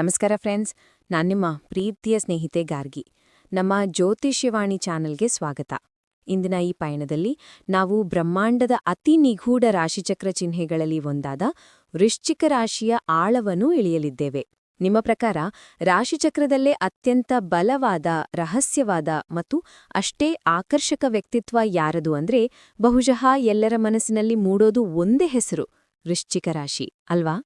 ನಮಸ್ಕಾರ ಫ್ರೆಂಡ್ಸ್, ನಾನು ನಿಮ್ಮ ಪ್ರೀತಿಯ ಸ್ನೇಹಿತೆ ಗಾರ್ಗಿ. ನಮ್ಮ ಜ್ಯೋತಿಷ್ಯವಾಣಿ ಚಾನೆಲ್ಗೆ ಸ್ವಾಗತ. ಇಂದಿನ ಈ ಪಯಣದಲ್ಲಿ ನಾವು ಬ್ರಹ್ಮಾಂಡದ ಅತಿ ನಿಗೂಢ ರಾಶಿಚಕ್ರ ಚಿಹ್ನೆಗಳಲ್ಲಿ ಒಂದಾದ ವೃಶ್ಚಿಕ ರಾಶಿಯ ಆಳವನ್ನು ಇಳಿಯಲಿದ್ದೇವೆ. ನಿಮ್ಮ ಪ್ರಕಾರ ರಾಶಿಚಕ್ರದಲ್ಲೇ ಅತ್ಯಂತ ಬಲವಾದ, ರಹಸ್ಯವಾದ ಮತ್ತು ಅಷ್ಟೇ ಆಕರ್ಷಕ ವ್ಯಕ್ತಿತ್ವ ಯಾರದು ಅಂದ್ರೆ ಬಹುಶಃ ಎಲ್ಲರ ಮನಸ್ಸಿನಲ್ಲಿ ಮೂಡೋದು ಒಂದೇ ಹೆಸರು, ವೃಶ್ಚಿಕ ರಾಶಿ, ಅಲ್ವಾ?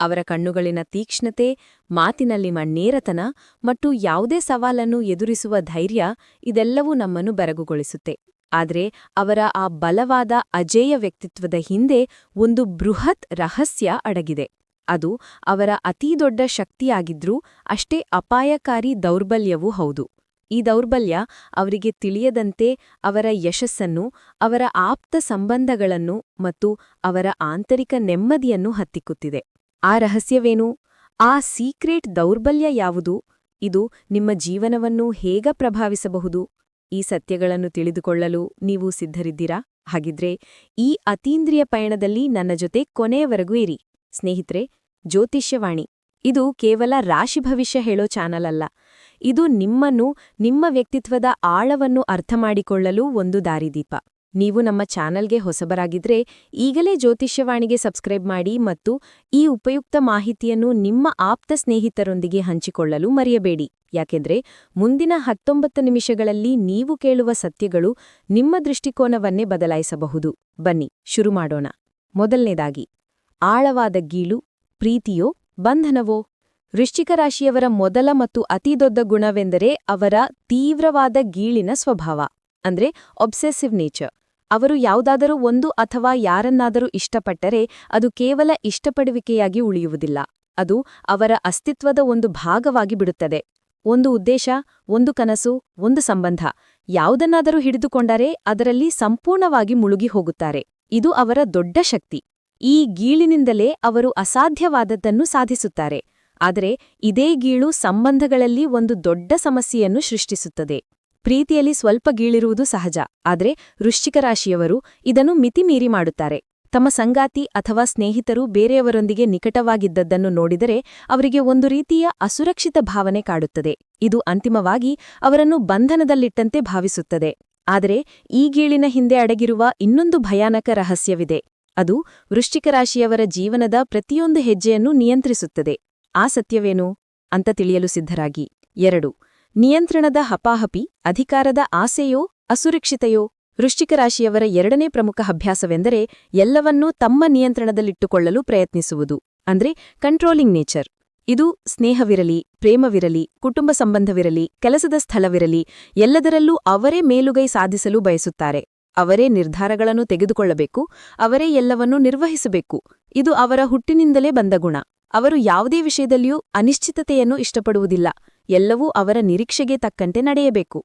ಅವರ ಕಣ್ಣುಗಳಿನ ತೀಕ್ಷ್ಣತೆ, ಮಾತಿನಲ್ಲಿ ಮಣ್ಣೇರತನ ಮತ್ತು ಯಾವುದೇ ಸವಾಲನ್ನು ಎದುರಿಸುವ ಧೈರ್ಯ ಇದೆಲ್ಲವೂ ನಮ್ಮನ್ನು ಬೆರಗುಗೊಳಿಸುತ್ತೆ. ಆದರೆ ಅವರ ಆ ಬಲವಾದ ಅಜೇಯ ವ್ಯಕ್ತಿತ್ವದ ಹಿಂದೆ ಒಂದು ಬೃಹತ್ ರಹಸ್ಯ ಅಡಗಿದೆ. ಅದು ಅವರ ಅತೀದೊಡ್ಡ ಶಕ್ತಿಯಾಗಿದ್ರೂ ಅಷ್ಟೇ ಅಪಾಯಕಾರಿ ದೌರ್ಬಲ್ಯವೂ ಹೌದು. ಈ ದೌರ್ಬಲ್ಯ ಅವರಿಗೆ ತಿಳಿಯದಂತೆ ಅವರ ಯಶಸ್ಸನ್ನು, ಅವರ ಆಪ್ತ ಸಂಬಂಧಗಳನ್ನು ಮತ್ತು ಅವರ ಆಂತರಿಕ ನೆಮ್ಮದಿಯನ್ನು ಹತ್ತಿಕ್ಕುತ್ತಿದೆ. ಆ ರಹಸ್ಯವೇನು? ಆ ಸೀಕ್ರೆಟ್ ದೌರ್ಬಲ್ಯ ಯಾವುದು? ಇದು ನಿಮ್ಮ ಜೀವನವನ್ನು ಹೇಗ ಪ್ರಭಾವಿಸಬಹುದು? ಈ ಸತ್ಯಗಳನ್ನು ತಿಳಿದುಕೊಳ್ಳಲು ನೀವು ಸಿದ್ಧರಿದ್ದೀರಾ? ಹಾಗಿದ್ರೆ ಈ ಅತೀಂದ್ರಿಯ ಪಯಣದಲ್ಲಿ ನನ್ನ ಜೊತೆ ಕೊನೆಯವರೆಗೂ ಇರಿ. ಸ್ನೇಹಿತರೆ, ಜ್ಯೋತಿಷ್ಯವಾಣಿ. ಇದು ಕೇವಲ ರಾಶಿ ಭವಿಷ್ಯ ಹೇಳೋ ಚಾನಲ್ ಅಲ್ಲ. ಇದು ನಿಮ್ಮನ್ನು, ನಿಮ್ಮ ವ್ಯಕ್ತಿತ್ವದ ಆಳವನ್ನು ಅರ್ಥಮಾಡಿಕೊಳ್ಳಲು ಒಂದು ದಾರಿದೀಪ. ನೀವು ನಮ್ಮ ಚಾನಲ್ಗೆ ಹೊಸಬರಾಗಿದ್ರೆ ಈಗಲೇ ಜ್ಯೋತಿಷ್ಯವಾಣಿಗೆ ಸಬ್ಸ್ಕ್ರೈಬ್ ಮಾಡಿ ಮತ್ತು ಈ ಉಪಯುಕ್ತ ಮಾಹಿತಿಯನ್ನು ನಿಮ್ಮ ಆಪ್ತ ಸ್ನೇಹಿತರೊಂದಿಗೆ ಹಂಚಿಕೊಳ್ಳಲು ಮರೆಯಬೇಡಿ. ಯಾಕೆಂದ್ರೆ ಮುಂದಿನ ಹತ್ತೊಂಬತ್ತು ನಿಮಿಷಗಳಲ್ಲಿ ನೀವು ಕೇಳುವ ಸತ್ಯಗಳು ನಿಮ್ಮ ದೃಷ್ಟಿಕೋನವನ್ನೇ ಬದಲಾಯಿಸಬಹುದು. ಬನ್ನಿ, ಶುರು ಮಾಡೋಣ. ಮೊದಲನೇದಾಗಿ, ಆಳವಾದ ಗೀಳು, ಪ್ರೀತಿಯೋ, ಬಂಧನವೋ? ವೃಶ್ಚಿಕ ರಾಶಿಯವರ ಮೊದಲ ಮತ್ತು ಅತಿದೊಡ್ಡ ಗುಣವೆಂದರೆ ಅವರ ತೀವ್ರವಾದ ಗೀಳಿನ ಸ್ವಭಾವ. ಅಂದ್ರೆ ಒಬ್ಸೆಸಿವ್ ನೇಚರ್ ಅವರು ಯಾವುದಾದರೂ ಒಂದು ಅಥವಾ ಯಾರನ್ನಾದರೂ ಇಷ್ಟಪಟ್ಟರೆ ಅದು ಕೇವಲ ಇಷ್ಟಪಡುವಿಕೆಯಾಗಿ ಉಳಿಯುವುದಿಲ್ಲ. ಅದು ಅವರ ಅಸ್ತಿತ್ವದ ಒಂದು ಭಾಗವಾಗಿ ಬಿಡುತ್ತದೆ. ಒಂದು ಉದ್ದೇಶ, ಒಂದು ಕನಸು, ಒಂದು ಸಂಬಂಧ ಯಾವುದನ್ನಾದರೂ ಹಿಡಿದುಕೊಂಡರೆ ಅದರಲ್ಲಿ ಸಂಪೂರ್ಣವಾಗಿ ಮುಳುಗಿ ಹೋಗುತ್ತಾರೆ. ಇದು ಅವರ ದೊಡ್ಡ ಶಕ್ತಿ. ಈ ಗೀಳಿನಿಂದಲೇ ಅವರು ಅಸಾಧ್ಯವಾದದ್ದನ್ನು ಸಾಧಿಸುತ್ತಾರೆ. ಆದರೆ ಇದೇ ಗೀಳು ಸಂಬಂಧಗಳಲ್ಲಿ ಒಂದು ದೊಡ್ಡ ಸಮಸ್ಯೆಯನ್ನು ಸೃಷ್ಟಿಸುತ್ತದೆ. ಪ್ರೀತಿಯಲ್ಲಿ ಸ್ವಲ್ಪ ಗೀಳಿರುವುದು ಸಹಜ, ಆದರೆ ವೃಶ್ಚಿಕ ರಾಶಿಯವರು ಇದನ್ನು ಮಿತಿಮೀರಿ ಮಾಡುತ್ತಾರೆ. ತಮ್ಮ ಸಂಗಾತಿ ಅಥವಾ ಸ್ನೇಹಿತರು ಬೇರೆಯವರೊಂದಿಗೆ ನಿಕಟವಾಗಿದ್ದದ್ದನ್ನು ನೋಡಿದರೆ ಅವರಿಗೆ ಒಂದು ರೀತಿಯ ಅಸುರಕ್ಷಿತ ಭಾವನೆ ಕಾಡುತ್ತದೆ. ಇದು ಅಂತಿಮವಾಗಿ ಅವರನ್ನು ಬಂಧನದಲ್ಲಿಟ್ಟಂತೆ ಭಾವಿಸುತ್ತದೆ. ಆದರೆ ಈ ಗೀಳಿನ ಹಿಂದೆ ಅಡಗಿರುವ ಇನ್ನೊಂದು ಭಯಾನಕ ರಹಸ್ಯವಿದೆ. ಅದು ವೃಶ್ಚಿಕ ರಾಶಿಯವರ ಜೀವನದ ಪ್ರತಿಯೊಂದು ಹೆಜ್ಜೆಯನ್ನು ನಿಯಂತ್ರಿಸುತ್ತದೆ. ಆ ಸತ್ಯವೇನು? ಅಂತ ತಿಳಿಯಲು ಸಿದ್ಧರಾಗಿ. ಎರಡು. ನಿಯಂತ್ರಣದ ಹಪಾಹಪಿ, ಅಧಿಕಾರದ ಆಸೆಯೋ, ಅಸುರಕ್ಷಿತೆಯೋ ವೃಶ್ಚಿಕ ರಾಶಿಯವರ ಎರಡನೇ ಪ್ರಮುಖ ಅಭ್ಯಾಸವೆಂದರೆ ಎಲ್ಲವನ್ನೂ ತಮ್ಮ ನಿಯಂತ್ರಣದಲ್ಲಿಟ್ಟುಕೊಳ್ಳಲು ಪ್ರಯತ್ನಿಸುವುದು, ಅಂದ್ರೆ ಕಂಟ್ರೋಲಿಂಗ್ ನೇಚರ್ ಇದು ಸ್ನೇಹವಿರಲಿ, ಪ್ರೇಮವಿರಲಿ, ಕುಟುಂಬ ಸಂಬಂಧವಿರಲಿ, ಕೆಲಸದ ಸ್ಥಳವಿರಲಿ, ಎಲ್ಲದರಲ್ಲೂ ಅವರೇ ಮೇಲುಗೈ ಸಾಧಿಸಲು ಬಯಸುತ್ತಾರೆ. ಅವರೇ ನಿರ್ಧಾರಗಳನ್ನು ತೆಗೆದುಕೊಳ್ಳಬೇಕು, ಅವರೇ ಎಲ್ಲವನ್ನೂ ನಿರ್ವಹಿಸಬೇಕು. ಇದು ಅವರ ಹುಟ್ಟಿನಿಂದಲೇ ಬಂದ ಗುಣ. ಅವರು ಯಾವುದೇ ವಿಷಯದಲ್ಲಿಯೂ ಅನಿಶ್ಚಿತತೆಯನ್ನು ಇಷ್ಟಪಡುವುದಿಲ್ಲ. ಎಲ್ಲವೂ ಅವರ ನಿರೀಕ್ಷೆಗೆ ತಕ್ಕಂತೆ ನಡೆಯಬೇಕು.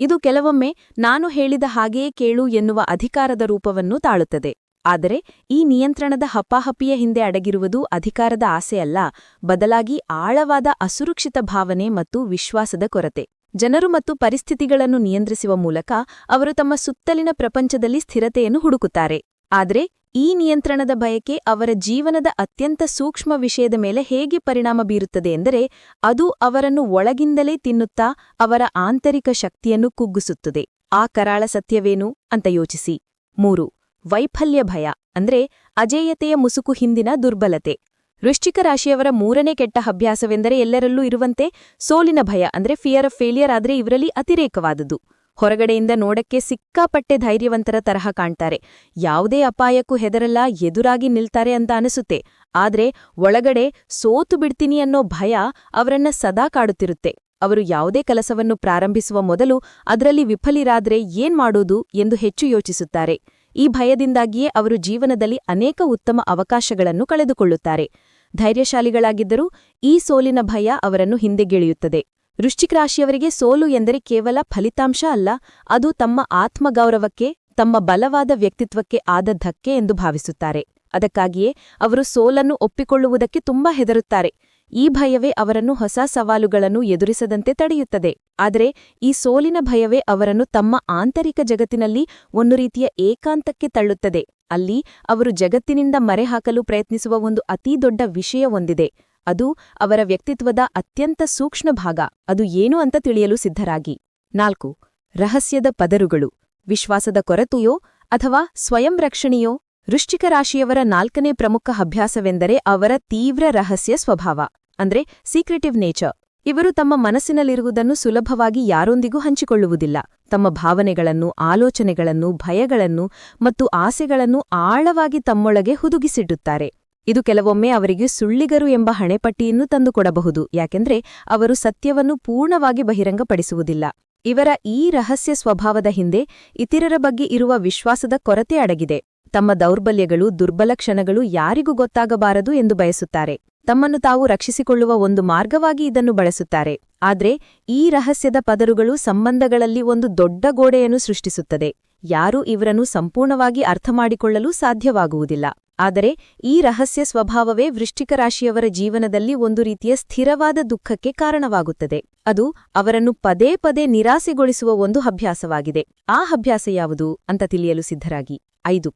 ಇದು ಕೆಲವೊಮ್ಮೆ ನಾನು ಹೇಳಿದ ಹಾಗೆಯೇ ಕೇಳು ಎನ್ನುವ ಅಧಿಕಾರದ ರೂಪವನ್ನು ತಾಳುತ್ತದೆ. ಆದರೆ, ಈ ನಿಯಂತ್ರಣದ ಹಪ್ಪಾಹಪ್ಪಿಯ ಹಿಂದೆ ಅಡಗಿರುವುದು ಅಧಿಕಾರದ ಆಸೆಯಲ್ಲ ಬದಲಾಗಿ ಆಳವಾದ ಅಸುರಕ್ಷಿತ ಭಾವನೆ ಮತ್ತು ವಿಶ್ವಾಸದ ಕೊರತೆ. ಜನರು ಮತ್ತು ಪರಿಸ್ಥಿತಿಗಳನ್ನು ನಿಯಂತ್ರಿಸುವ ಮೂಲಕ ಅವರು ತಮ್ಮ ಸುತ್ತಲಿನ ಪ್ರಪಂಚದಲ್ಲಿ ಸ್ಥಿರತೆಯನ್ನು ಹುಡುಕುತ್ತಾರೆ. ಆದರೆ ಈ ನಿಯಂತ್ರಣದ ಬಯಕೆ ಅವರ ಜೀವನದ ಅತ್ಯಂತ ಸೂಕ್ಷ್ಮ ವಿಷಯದ ಮೇಲೆ ಹೇಗೆ ಪರಿಣಾಮ ಬೀರುತ್ತದೆ ಎಂದರೆ, ಅದು ಅವರನ್ನು ಒಳಗಿಂದಲೇ ತಿನ್ನುತ್ತಾ ಅವರ ಆಂತರಿಕ ಶಕ್ತಿಯನ್ನು ಕುಗ್ಗಿಸುತ್ತದೆ. ಆ ಕರಾಳ ಸತ್ಯವೇನು ಅಂತ ಯೋಚಿಸಿ. ಮೂರು, ವೈಫಲ್ಯ ಭಯ, ಅಂದ್ರೆ ಅಜೇಯತೆಯ ಮುಸುಕು ಹಿಂದಿನ ದುರ್ಬಲತೆ. ವೃಶ್ಚಿಕ ರಾಶಿಯವರ ಮೂರನೇ ಕೆಟ್ಟ ಅಭ್ಯಾಸವೆಂದರೆ ಎಲ್ಲರಲ್ಲೂ ಇರುವಂತೆ ಸೋಲಿನ ಭಯ, ಅಂದ್ರೆ ಫಿಯರ್ ಆಫ್ ಫೇಲಿಯರ್ ಆದ್ರೆ ಇವರಲ್ಲಿ ಅತಿರೇಕವಾದುದು ಹೊರಗಡೆಯಿಂದ ನೋಡಕ್ಕೆ ಸಿಕ್ಕಾಪಟ್ಟೆ ಧೈರ್ಯವಂತರ ತರಹ ಕಾಣ್ತಾರೆ. ಯಾವುದೇ ಅಪಾಯಕ್ಕೂ ಹೆದರಲ್ಲ, ಎದುರಾಗಿ ನಿಲ್ತಾರೆ ಅಂತ ಅನಿಸುತ್ತೆ. ಆದ್ರೆ ಒಳಗಡೆ ಸೋತು ಬಿಡ್ತೀನಿ ಅನ್ನೋ ಭಯ ಅವರನ್ನ ಸದಾ ಕಾಡುತ್ತಿರುತ್ತೆ. ಅವರು ಯಾವುದೇ ಕೆಲಸವನ್ನು ಪ್ರಾರಂಭಿಸುವ ಮೊದಲು ಅದರಲ್ಲಿ ವಿಫಲಿರಾದ್ರೆ ಏನ್ ಮಾಡೋದು ಎಂದು ಹೆಚ್ಚು ಯೋಚಿಸುತ್ತಾರೆ. ಈ ಭಯದಿಂದಾಗಿಯೇ ಅವರು ಜೀವನದಲ್ಲಿ ಅನೇಕ ಉತ್ತಮ ಅವಕಾಶಗಳನ್ನು ಕಳೆದುಕೊಳ್ಳುತ್ತಾರೆ. ಧೈರ್ಯಶಾಲಿಗಳಾಗಿದ್ದರೂ ಈ ಸೋಲಿನ ಭಯ ಅವರನ್ನು ಹಿಂದೆಗೆಳೆಯುತ್ತದೆ. ವೃಶ್ಚಿಕ ರಾಶಿಯವರಿಗೆ ಸೋಲು ಎಂದರೆ ಕೇವಲ ಫಲಿತಾಂಶ ಅಲ್ಲ, ಅದು ತಮ್ಮ ಆತ್ಮಗೌರವಕ್ಕೆ, ತಮ್ಮ ಬಲವಾದ ವ್ಯಕ್ತಿತ್ವಕ್ಕೆ ಆದ ಧಕ್ಕೆ ಎಂದು ಭಾವಿಸುತ್ತಾರೆ. ಅದಕ್ಕಾಗಿಯೇ ಅವರು ಸೋಲನ್ನು ಒಪ್ಪಿಕೊಳ್ಳುವುದಕ್ಕೆ ತುಂಬಾ ಹೆದರುತ್ತಾರೆ. ಈ ಭಯವೇ ಅವರನ್ನು ಹೊಸ ಸವಾಲುಗಳನ್ನು ಎದುರಿಸದಂತೆ ತಡೆಯುತ್ತದೆ. ಆದರೆ ಈ ಸೋಲಿನ ಭಯವೇ ಅವರನ್ನು ತಮ್ಮ ಆಂತರಿಕ ಜಗತ್ತಿನಲ್ಲಿ ಒಂದು ರೀತಿಯ ಏಕಾಂತಕ್ಕೆ ತಳ್ಳುತ್ತದೆ. ಅಲ್ಲಿ ಅವರು ಜಗತ್ತಿನಿಂದ ಮರೆಹಾಕಲು ಪ್ರಯತ್ನಿಸುವ ಒಂದು ಅತೀ ದೊಡ್ಡ ವಿಷಯ ಹೊಂದಿದೆ ಅದು ಅವರ ವ್ಯಕ್ತಿತ್ವದ ಅತ್ಯಂತ ಸೂಕ್ಷ್ಮ ಭಾಗ. ಅದು ಏನು ಅಂತ ತಿಳಿಯಲು ಸಿದ್ಧರಾಗಿ. ನಾಲ್ಕು, ರಹಸ್ಯದ ಪದರುಗಳು. ವಿಶ್ವಾಸದ ಕೊರತೆಯೋ ಅಥವಾ ಸ್ವಯಂ ರಕ್ಷಣೆಯೋ ವೃಶ್ಚಿಕ ರಾಶಿಯವರ ನಾಲ್ಕನೇ ಪ್ರಮುಖ ಅಭ್ಯಾಸವೆಂದರೆ ಅವರ ತೀವ್ರ ರಹಸ್ಯ ಸ್ವಭಾವ. ಅಂದ್ರೆ ಸೀಕ್ರೆಟಿವ್ ನೇಚರ್ ಇವರು ತಮ್ಮ ಮನಸ್ಸಿನಲ್ಲಿರುವುದನ್ನು ಸುಲಭವಾಗಿ ಯಾರೊಂದಿಗೂ ಹಂಚಿಕೊಳ್ಳುವುದಿಲ್ಲ. ತಮ್ಮ ಭಾವನೆಗಳನ್ನು, ಆಲೋಚನೆಗಳನ್ನು, ಭಯಗಳನ್ನು ಮತ್ತು ಆಸೆಗಳನ್ನು ಆಳವಾಗಿ ತಮ್ಮೊಳಗೆ ಹುದುಗಿಸಿಡುತ್ತಾರೆ. ಇದು ಕೆಲವೊಮ್ಮೆ ಅವರಿಗೆ ಸುಳ್ಳಿಗರು ಎಂಬ ಹಣೆಪಟ್ಟಿಯನ್ನು ತಂದುಕೊಡಬಹುದು, ಯಾಕೆಂದರೆ ಅವರು ಸತ್ಯವನ್ನು ಪೂರ್ಣವಾಗಿ ಬಹಿರಂಗಪಡಿಸುವುದಿಲ್ಲ. ಇವರ ಈ ರಹಸ್ಯ ಸ್ವಭಾವದ ಹಿಂದೆ ಇತರರ ಬಗ್ಗೆ ಇರುವ ವಿಶ್ವಾಸದ ಕೊರತೆ ಅಡಗಿದೆ. ತಮ್ಮ ದೌರ್ಬಲ್ಯಗಳು, ದುರ್ಬಲ ಕ್ಷಣಗಳು ಯಾರಿಗೂ ಗೊತ್ತಾಗಬಾರದು ಎಂದು ಬಯಸುತ್ತಾರೆ. ತಮ್ಮನ್ನು ತಾವು ರಕ್ಷಿಸಿಕೊಳ್ಳುವ ಒಂದು ಮಾರ್ಗವಾಗಿ ಇದನ್ನು ಬಳಸುತ್ತಾರೆ. ಆದ್ರೆ ಈ ರಹಸ್ಯದ ಪದರುಗಳು ಸಂಬಂಧಗಳಲ್ಲಿ ಒಂದು ದೊಡ್ಡ ಗೋಡೆಯನ್ನು ಸೃಷ್ಟಿಸುತ್ತದೆ. ಯಾರೂ ಇವರನ್ನು ಸಂಪೂರ್ಣವಾಗಿ ಅರ್ಥಮಾಡಿಕೊಳ್ಳಲು ಸಾಧ್ಯವಾಗುವುದಿಲ್ಲ. ಆದರೆ ಈ ರಹಸ್ಯ ಸ್ವಭಾವವೇ ವೃಶ್ಚಿಕ ರಾಶಿಯವರ ಜೀವನದಲ್ಲಿ ಒಂದು ರೀತಿಯ ಸ್ಥಿರವಾದ ದುಃಖಕ್ಕೆ ಕಾರಣವಾಗುತ್ತದೆ. ಅದು ಅವರನ್ನು ಪದೇ ಪದೇ ನಿರಾಸೆಗೊಳಿಸುವ ಒಂದು ಅಭ್ಯಾಸವಾಗಿದೆ. ಆ ಅಭ್ಯಾಸ ಯಾವುದು ಅಂತ ತಿಳಿಯಲು ಸಿದ್ಧರಾಗಿ. ಐದು,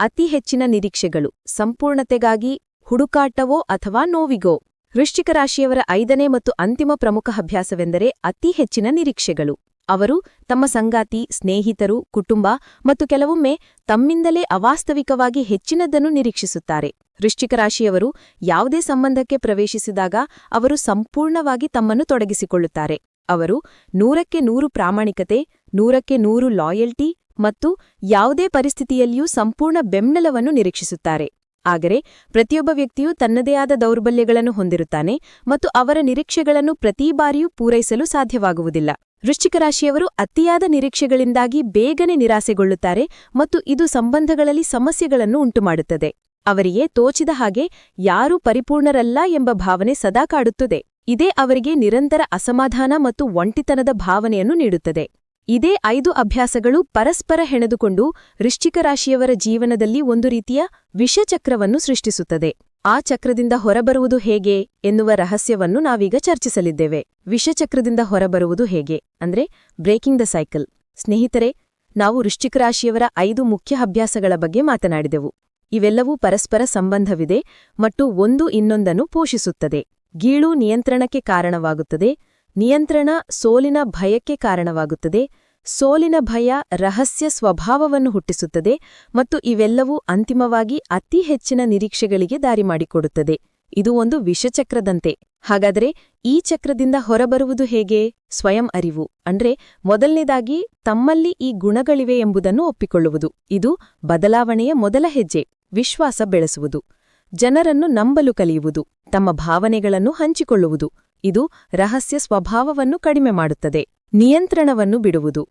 ಅತಿ ಹೆಚ್ಚಿನ ನಿರೀಕ್ಷೆಗಳು, ಸಂಪೂರ್ಣತೆಗಾಗಿ ಹುಡುಕಾಟವೋ ಅಥವಾ ನೋವಿಗೋ? ವೃಶ್ಚಿಕ ರಾಶಿಯವರ ಐದನೇ ಮತ್ತು ಅಂತಿಮ ಪ್ರಮುಖ ಅಭ್ಯಾಸವೆಂದರೆ ಅತಿ ಹೆಚ್ಚಿನ ನಿರೀಕ್ಷೆಗಳು. ಅವರು ತಮ್ಮ ಸಂಗಾತಿ, ಸ್ನೇಹಿತರು, ಕುಟುಂಬ ಮತ್ತು ಕೆಲವೊಮ್ಮೆ ತಮ್ಮಿಂದಲೇ ಅವಾಸ್ತವಿಕವಾಗಿ ಹೆಚ್ಚಿನದನ್ನು ನಿರೀಕ್ಷಿಸುತ್ತಾರೆ. ವೃಶ್ಚಿಕ ರಾಶಿಯವರು ಯಾವುದೇ ಸಂಬಂಧಕ್ಕೆ ಪ್ರವೇಶಿಸಿದಾಗ ಅವರು ಸಂಪೂರ್ಣವಾಗಿ ತಮ್ಮನ್ನು ತೊಡಗಿಸಿಕೊಳ್ಳುತ್ತಾರೆ. ಅವರು ನೂರಕ್ಕೆ ನೂರು ಪ್ರಾಮಾಣಿಕತೆ, ನೂರಕ್ಕೆ ನೂರು ಲಾಯಲ್ಟಿ ಮತ್ತು ಯಾವುದೇ ಪರಿಸ್ಥಿತಿಯಲ್ಲಿಯೂ ಸಂಪೂರ್ಣ ಬೆಂಬಲವನ್ನು ನಿರೀಕ್ಷಿಸುತ್ತಾರೆ. ಆದರೆ ಪ್ರತಿಯೊಬ್ಬ ವ್ಯಕ್ತಿಯು ತನ್ನದೇ ಆದ ದೌರ್ಬಲ್ಯಗಳನ್ನು ಹೊಂದಿರುತ್ತಾನೆ ಮತ್ತು ಅವರ ನಿರೀಕ್ಷೆಗಳನ್ನು ಪ್ರತಿ ಬಾರಿಯೂ ಪೂರೈಸಲು ಸಾಧ್ಯವಾಗುವುದಿಲ್ಲ. ವೃಶ್ಚಿಕ ರಾಶಿಯವರು ಅತಿಯಾದ ನಿರೀಕ್ಷೆಗಳಿಂದಾಗಿ ಬೇಗನೆ ನಿರಾಸೆಗೊಳ್ಳುತ್ತಾರೆ ಮತ್ತು ಇದು ಸಂಬಂಧಗಳಲ್ಲಿ ಸಮಸ್ಯೆಗಳನ್ನು ಉಂಟುಮಾಡುತ್ತದೆ. ಅವರಿಗೆ ತೋಚಿದ ಹಾಗೆ ಯಾರೂ ಪರಿಪೂರ್ಣರಲ್ಲ ಎಂಬ ಭಾವನೆ ಸದಾ ಕಾಡುತ್ತದೆ. ಇದೇ ಅವರಿಗೆ ನಿರಂತರ ಅಸಮಾಧಾನ ಮತ್ತು ಒಂಟಿತನದ ಭಾವನೆಯನ್ನು ನೀಡುತ್ತದೆ. ಇದೇ ಐದು ಅಭ್ಯಾಸಗಳು ಪರಸ್ಪರ ಹೆಣೆದುಕೊಂಡು ವೃಶ್ಚಿಕ ರಾಶಿಯವರ ಜೀವನದಲ್ಲಿ ಒಂದು ರೀತಿಯ ವಿಷಚಕ್ರವನ್ನು ಸೃಷ್ಟಿಸುತ್ತದೆ. ಆ ಚಕ್ರದಿಂದ ಹೊರಬರುವುದು ಹೇಗೆ ಎನ್ನುವ ರಹಸ್ಯವನ್ನು ನಾವೀಗ ಚರ್ಚಿಸಲಿದ್ದೇವೆ. ವಿಷಚಕ್ರದಿಂದ ಹೊರಬರುವುದು ಹೇಗೆ? ಅಂದ್ರೆ ಬ್ರೇಕಿಂಗ್ ದ ಸೈಕಲ್. ಸ್ನೇಹಿತರೆ, ನಾವು ವೃಶ್ಚಿಕ ರಾಶಿಯವರ ಐದು ಮುಖ್ಯ ಅಭ್ಯಾಸಗಳ ಬಗ್ಗೆ ಮಾತನಾಡಿದೆವು. ಇವೆಲ್ಲವೂ ಪರಸ್ಪರ ಸಂಬಂಧವಿದೆ ಮತ್ತು ಒಂದು ಇನ್ನೊಂದನ್ನು ಪೋಷಿಸುತ್ತದೆ. ಗೀಳು ನಿಯಂತ್ರಣಕ್ಕೆ ಕಾರಣವಾಗುತ್ತದೆ, ನಿಯಂತ್ರಣ ಸೋಲಿನ ಭಯಕ್ಕೆ ಕಾರಣವಾಗುತ್ತದೆ ಸೋಲಿನ ಭಯ, ರಹಸ್ಯ ಸ್ವಭಾವವನ್ನು ಹುಟ್ಟಿಸುತ್ತದೆ ಮತ್ತು ಇವೆಲ್ಲವೂ ಅಂತಿಮವಾಗಿ ಅತಿ ಹೆಚ್ಚಿನ ನಿರೀಕ್ಷೆಗಳಿಗೆ ದಾರಿ ಮಾಡಿಕೊಡುತ್ತದೆ. ಇದು ಒಂದು ವಿಷಚಕ್ರದಂತೆ. ಹಾಗಾದರೆ ಈ ಚಕ್ರದಿಂದ ಹೊರಬರುವುದು ಹೇಗೆ? ಸ್ವಯಂ ಅರಿವು. ಅಂದ್ರೆ ಮೊದಲನೇದಾಗಿ ತಮ್ಮಲ್ಲಿ ಈ ಗುಣಗಳಿವೆ ಎಂಬುದನ್ನು ಒಪ್ಪಿಕೊಳ್ಳುವುದು. ಇದು ಬದಲಾವಣೆಯ ಮೊದಲ ಹೆಜ್ಜೆ. ವಿಶ್ವಾಸ ಬೆಳೆಸುವುದು. ಜನರನ್ನು ನಂಬಲು ಕಲಿಯುವುದು. ತಮ್ಮ ಭಾವನೆಗಳನ್ನು ಹಂಚಿಕೊಳ್ಳುವುದು. ಇದು ರಹಸ್ಯ ಸ್ವಭಾವವನ್ನು ಕಡಿಮೆ ಮಾಡುತ್ತದೆ. ನಿಯಂತ್ರಣವನ್ನು ಬಿಡುವುದು.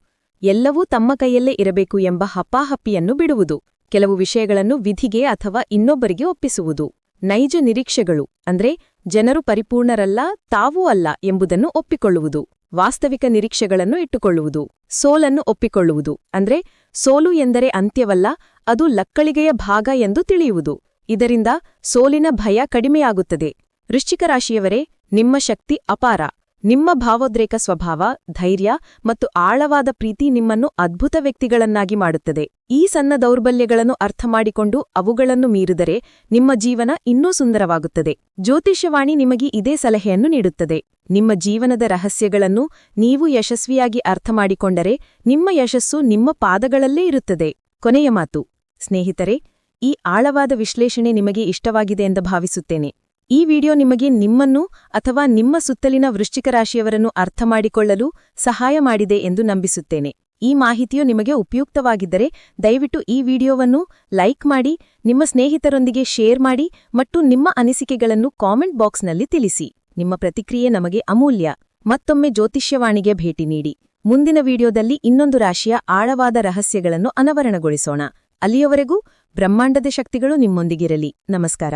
ಎಲ್ಲವೂ ತಮ್ಮ ಕೈಯಲ್ಲೇ ಇರಬೇಕು ಎಂಬ ಹಪ್ಪಾಹಪ್ಪಿಯನ್ನು ಬಿಡುವುದು. ಕೆಲವು ವಿಷಯಗಳನ್ನು ವಿಧಿಗೆ ಅಥವಾ ಇನ್ನೊಬ್ಬರಿಗೆ ಒಪ್ಪಿಸುವುದು. ನೈಜ ನಿರೀಕ್ಷೆಗಳು, ಅಂದ್ರೆ ಜನರು ಪರಿಪೂರ್ಣರಲ್ಲ, ತಾವೂ ಅಲ್ಲ ಎಂಬುದನ್ನು ಒಪ್ಪಿಕೊಳ್ಳುವುದು. ವಾಸ್ತವಿಕ ನಿರೀಕ್ಷೆಗಳನ್ನು ಇಟ್ಟುಕೊಳ್ಳುವುದು. ಸೋಲನ್ನು ಒಪ್ಪಿಕೊಳ್ಳುವುದು, ಅಂದ್ರೆ ಸೋಲು ಎಂದರೆ ಅಂತ್ಯವಲ್ಲ, ಅದು ಲಕ್ಕಳಿಗೆಯ ಭಾಗ ಎಂದು ತಿಳಿಯುವುದು. ಇದರಿಂದ ಸೋಲಿನ ಭಯ ಕಡಿಮೆಯಾಗುತ್ತದೆ. ವೃಶ್ಚಿಕ ರಾಶಿಯವರೇ, ನಿಮ್ಮ ಶಕ್ತಿ ಅಪಾರ. ನಿಮ್ಮ ಭಾವೋದ್ರೇಕ ಸ್ವಭಾವ, ಧೈರ್ಯ ಮತ್ತು ಆಳವಾದ ಪ್ರೀತಿ ನಿಮ್ಮನ್ನು ಅದ್ಭುತ ವ್ಯಕ್ತಿಗಳನ್ನಾಗಿ ಮಾಡುತ್ತದೆ. ಈ ಸಣ್ಣ ದೌರ್ಬಲ್ಯಗಳನ್ನು ಅರ್ಥಮಾಡಿಕೊಂಡು ಅವುಗಳನ್ನು ಮೀರಿದರೆ ನಿಮ್ಮ ಜೀವನ ಇನ್ನೂ ಸುಂದರವಾಗುತ್ತದೆ. ಜ್ಯೋತಿಷ್ಯವಾಣಿ ನಿಮಗೆ ಇದೇ ಸಲಹೆಯನ್ನು ನೀಡುತ್ತದೆ. ನಿಮ್ಮ ಜೀವನದ ರಹಸ್ಯಗಳನ್ನು ನೀವು ಯಶಸ್ವಿಯಾಗಿ ಅರ್ಥಮಾಡಿಕೊಂಡರೆ ನಿಮ್ಮ ಯಶಸ್ಸು ನಿಮ್ಮ ಪಾದಗಳಲ್ಲೇ ಇರುತ್ತದೆ. ಕೊನೆಯ ಮಾತು. ಸ್ನೇಹಿತರೆ, ಈ ಆಳವಾದ ವಿಶ್ಲೇಷಣೆ ನಿಮಗೆ ಇಷ್ಟವಾಗಿದೆ ಎಂದು ಭಾವಿಸುತ್ತೇನೆ. ಈ ವಿಡಿಯೋ ನಿಮಗೆ ನಿಮ್ಮನ್ನು ಅಥವಾ ನಿಮ್ಮ ಸುತ್ತಲಿನ ವೃಶ್ಚಿಕ ರಾಶಿಯವರನ್ನು ಅರ್ಥಮಾಡಿಕೊಳ್ಳಲು ಸಹಾಯ ಮಾಡಿದೆ ಎಂದು ನಂಬಿಸುತ್ತೇನೆ. ಈ ಮಾಹಿತಿಯು ನಿಮಗೆ ಉಪಯುಕ್ತವಾಗಿದ್ದರೆ ದಯವಿಟ್ಟು ಈ ವಿಡಿಯೋವನ್ನು ಲೈಕ್ ಮಾಡಿ, ನಿಮ್ಮ ಸ್ನೇಹಿತರೊಂದಿಗೆ ಶೇರ್ ಮಾಡಿ ಮತ್ತು ನಿಮ್ಮ ಅನಿಸಿಕೆಗಳನ್ನು ಕಾಮೆಂಟ್ ಬಾಕ್ಸ್ನಲ್ಲಿ ತಿಳಿಸಿ. ನಿಮ್ಮ ಪ್ರತಿಕ್ರಿಯೆ ನಮಗೆ ಅಮೂಲ್ಯ. ಮತ್ತೊಮ್ಮೆ ಜ್ಯೋತಿಷ್ಯವಾಣಿಗೆ ಭೇಟಿ ನೀಡಿ. ಮುಂದಿನ ವಿಡಿಯೋದಲ್ಲಿ ಇನ್ನೊಂದು ರಾಶಿಯ ಆಳವಾದ ರಹಸ್ಯಗಳನ್ನು ಅನಾವರಣಗೊಳಿಸೋಣ. ಅಲ್ಲಿಯವರೆಗೂ ಬ್ರಹ್ಮಾಂಡದ ಶಕ್ತಿಗಳು ನಿಮ್ಮೊಂದಿಗಿರಲಿ. ನಮಸ್ಕಾರ.